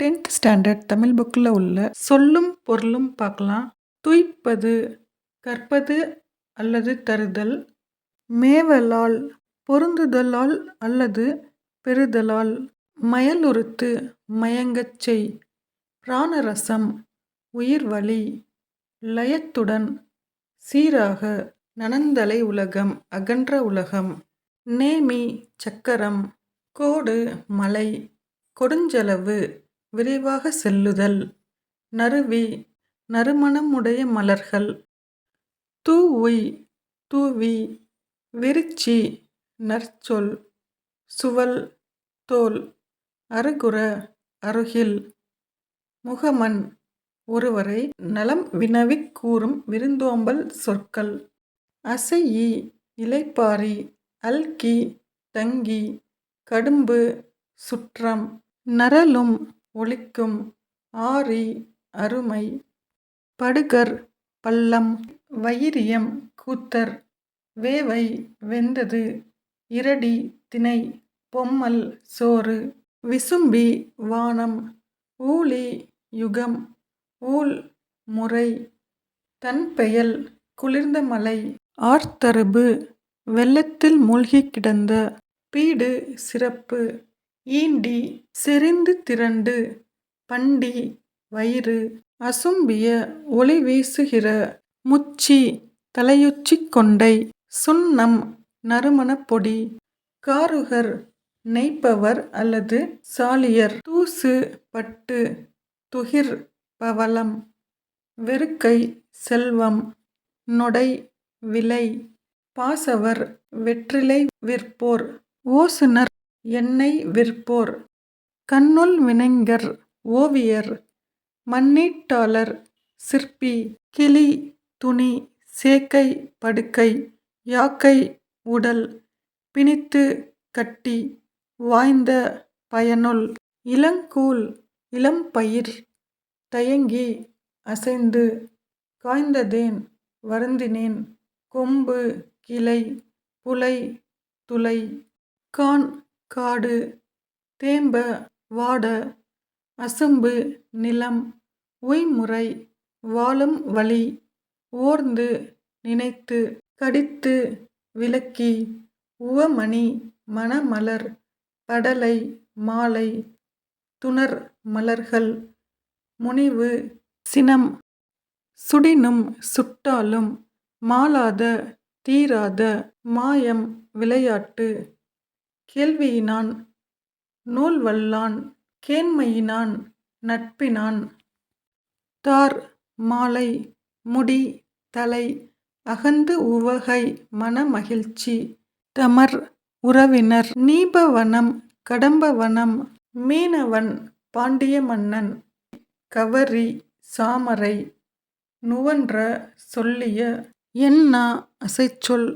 10th standard Tamil புக்கில் உள்ள சொல்லும் பொருளும் பார்க்கலாம். துய்ப்பது கற்பது அல்லது தருதல் மேவலால் பொருந்துதலால் அல்லது பெறுதலால் மயலுறுத்து மயங்கச் செய் பிராணரசம் உயிர்வளி லயத்துடன் சீராக நனந்தலை உலகம் அகன்ற உலகம் நேமி சக்கரம் கோடு மலை கொடுஞ்செலவு விரைவாக செல்லுதல். நறுவி நறுமணமுடைய மலர்கள். தூவி தூவி விருச்சி நற்சொல் சுவல் தோல் அருகுற அருகில். முகமன் ஒருவரை நலம் வினவிக் கூறும் விருந்தோம்பல் சொற்கள். அசையி இலைப்பாரி அல்கி தங்கி கடும்பு சுற்றம். நரலும் ஒலிக்கும் ஆரி அருமை. படுகர் பள்ளம் வைரியம் கூத்தர் வேவை வெந்தது இரடி திணை பொம்மல் சோறு. விசும்பி வானம் ஊழி யுகம் ஊழ் முறை தன்பெயல் குளிர்ந்த மலை ஆர்த்தரபு வெள்ளத்தில் மூழ்கிக் கிடந்த பீடு சிறப்பு ஈண்டி செறிந்து திரண்டு பண்டி வயிறு அசும்பிய ஒளி வீசுகிற முச்சி தலையொச்சி கொண்டை சுண்ணம் நறுமணப் பொடி காருகர் நெய்ப்பவர் அல்லது சாலியர் தூசு பட்டு துகிர் பவளம் வெறுக்கை செல்வம் நொடை விலை பாசவர் வெற்றிலை விற்போர் ஓசுநர் எண்ணெய் விற்போர். கண்ணுள் வினைஞர் ஓவியர் மண்ணீட்டாளர் சிற்பி கிளி துணி சேக்கை படுக்கை யாக்கை உடல் பிணித்து கட்டி வாய்ந்த பயனுள் இளங்கூழ் இளம்பயிர் தயங்கி அசைந்து காய்ந்ததேன் வருந்தினேன் கொம்பு கிளை புலை துளை கான் காடு தேம்ப வாட அசும்பு நிலம் உய்முறை வாழும் வழி ஓர்ந்து நினைத்து கடித்து விலக்கி உவமணி மணமலர் படலை மாலை துணர் மலர்கள் முனிவு சினம் சுடினும் சுட்டாலும் மாளாத தீராத மாயம் விளையாட்டு கேள்வியினான் நூல்வல்லான் கேண்மையினான் நட்பினான். தார் மாலை முடி தலை அகந்து உவகை மனமகிழ்ச்சி தமர் உறவினர். நீபவனம் கடம்பவனம் மீனவன் பாண்டிய மன்னன். கவரி சாமரை நுவன்ற சொல்லிய என்ன அசைச்சொல்.